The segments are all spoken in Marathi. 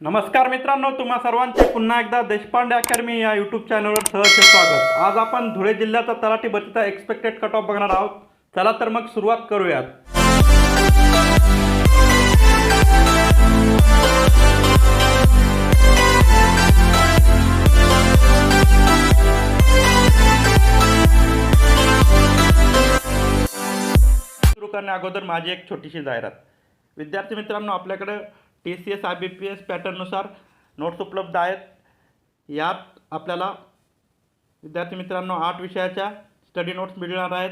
नमस्कार मित्रांनो तुम्हा सर्वांचे पुन्हा एकदा देशपांडे अकॅडमी या यूट्यूब चॅनलवर सहज स्वागत. आज आपण धुळे जिल्ह्याचा तलाठी भरतीचा एक्सपेक्टेड कट ऑफ बघणार आहोत. चला तर मग सुरुवात करूयात. सुरू करण्या अगोदर माझी एक छोटीशी जाहिरात. विद्यार्थी मित्रांनो आपल्याकडे T C S I B P S पॅटर्ननुसार notes उपलब्ध आहेत. यात आपल्याला विद्यार्थी मित्रांनो आठ विषयाच्या स्टडी नोट्स मिळणार आहेत.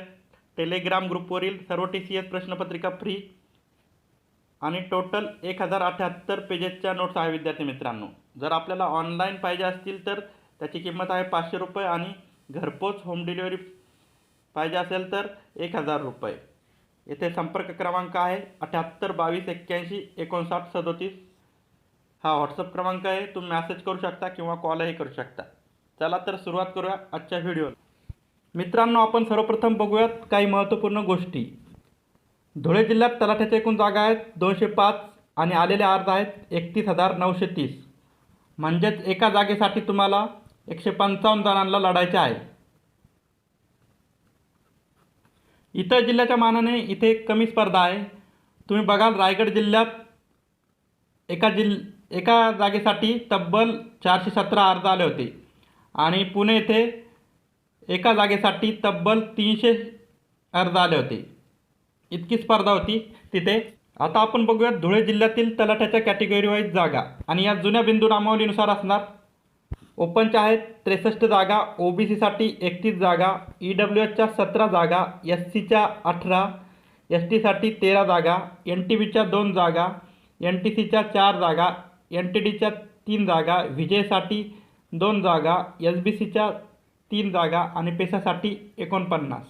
टेलिग्राम ग्रुपवरील सर्व टी सी एस प्रश्नपत्रिका फ्री आणि टोटल एक हजार अठ्याहत्तर पेजेसच्या नोट्स आहे विद्यार्थी मित्रांनो. जर आपल्याला ऑनलाईन पाहिजे असतील तर त्याची किंमत आहे पाचशे रुपये आणि घरपोच होम डिलिव्हरी पाहिजे असेल तर एक हजार रुपये. येथे संपर्क क्रमांक आहे अठ्याहत्तर बावीस एक्क्याऐंशी एकोणसाठ सदोतीस. हा व्हॉट्सअप क्रमांक आहे. तुम्ही मॅसेज करू शकता किंवा कॉलही करू शकता. चला तर सुरुवात करूया आजच्या व्हिडिओ मित्रांनो आपण सर्वप्रथम बघूयात काही महत्त्वपूर्ण गोष्टी. धुळे जिल्ह्यात तलाठ्याच्या एकूण जागा आहेत दोनशे पाच आणि आलेले अर्ज आहेत एकतीस हजार नऊशे तीस. म्हणजेच एका जागेसाठी तुम्हाला एकशे पंचावन्न जणांना लढायचे आहे. इतर जिल्ह्याच्या मानाने इथे कमी स्पर्धा आहे. तुम्ही बघाल रायगड जिल्ह्यात एका जिल एका जागेसाठी तब्बल चारशे सतरा अर्ज आले होते. आणि पुणे येथे एका जागेसाठी तब्बल तीनशे अर्ज आले होते. इतकी स्पर्धा होती तिथे. आता आपण बघूयात धुळे जिल्ह्यातील तलाठ्याच्या कॅटेगरी वाईज जागा. आणि या जुन्या बिंदू नामावलीनुसार असणार. ओपनच्या आहेत त्रेसष्ट जागा ओ बी सीसाठी एकतीस जागा ई डब्ल्यू एचच्या सतरा जागा एस सीच्या अठरा एस टीसाठी तेरा जागा एन टी बीच्या दोन जागा एन टी सीच्या चार जागा एन टी डीच्या तीन जागा विजयसाठी दोन जागा एस बी सीच्या तीन जागा आणि पेशासाठी एकोणपन्नास.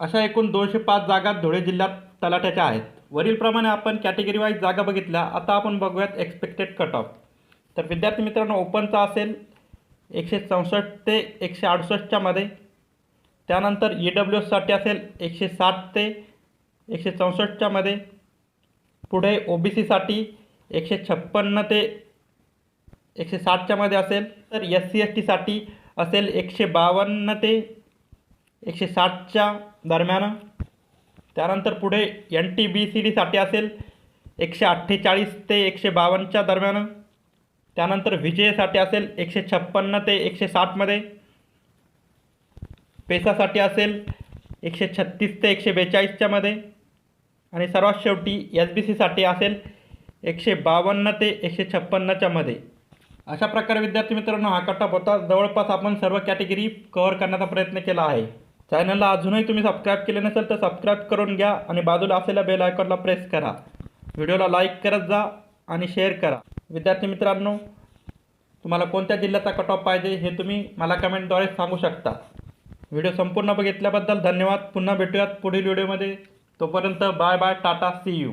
अशा एकूण दोनशे पाच जागा धुळे जिल्ह्यात तलाठ्याच्या आहेत. वरीलप्रमाणे आपण कॅटेगरी वाईज जागा बघितल्या. आता आपण बघूयात एक्सपेक्टेड कट ऑफ तर विद्यार्थी मित्रांनो ओपनचा असेल एकशे चौसष्ट ते एकशे अडुसष्टच्यामध्ये त्यानंतर ई डब्ल्यू एससाठी असेल एकशे साठ ते एकशे चौसष्टच्यामध्ये पुढे ओ बी सीसाठी एकशे छप्पन्न ते एकशे साठच्यामध्ये असेल. तर एस सी एस टीसाठी असेल एकशे बावन्न ते एकशे साठच्या दरम्यान. त्यानंतर पुढे एन टी बी सी डीसाठी असेल एकशे अठ्ठेचाळीस ते एकशे बावन्नच्या दरम्यान. त्यानंतर विजयसाठी असेल एकशे छप्पन्न ते एकशे साठमध्ये पेसासाठी असेल एकशे छत्तीस ते एकशे बेचाळीसच्यामध्ये आणि सर्वात शेवटी एस बी सीसाठी असेल एकशे बावन्न ते एकशे छप्पन्नच्यामध्ये अशा प्रकारे विद्यार्थी मित्रांनो हा कटअप होता जवळपास आपण सर्व कॅटेगरी कव्हर करण्याचा प्रयत्न केला आहे. चॅनलला अजूनही तुम्ही सबस्क्राईब केले नसेल तर सबस्क्राईब करून घ्या आणि बाजूला असलेल्या बेल आयकॉनला प्रेस करा. व्हिडिओला लाईक करत जा आणि शेअर करा. विद्यार्थी मित्रांनो तुम्हाला कोणत्या जिल्ह्याचा कट ऑफ पाहिजे हे तुम्ही मला कमेंटद्वारे सांगू शकता. व्हिडिओ संपूर्ण बघितल्याबद्दल धन्यवाद. पुन्हा भेटूयात पुढील व्हिडिओमध्ये. तोपर्यंत bye bye tata see you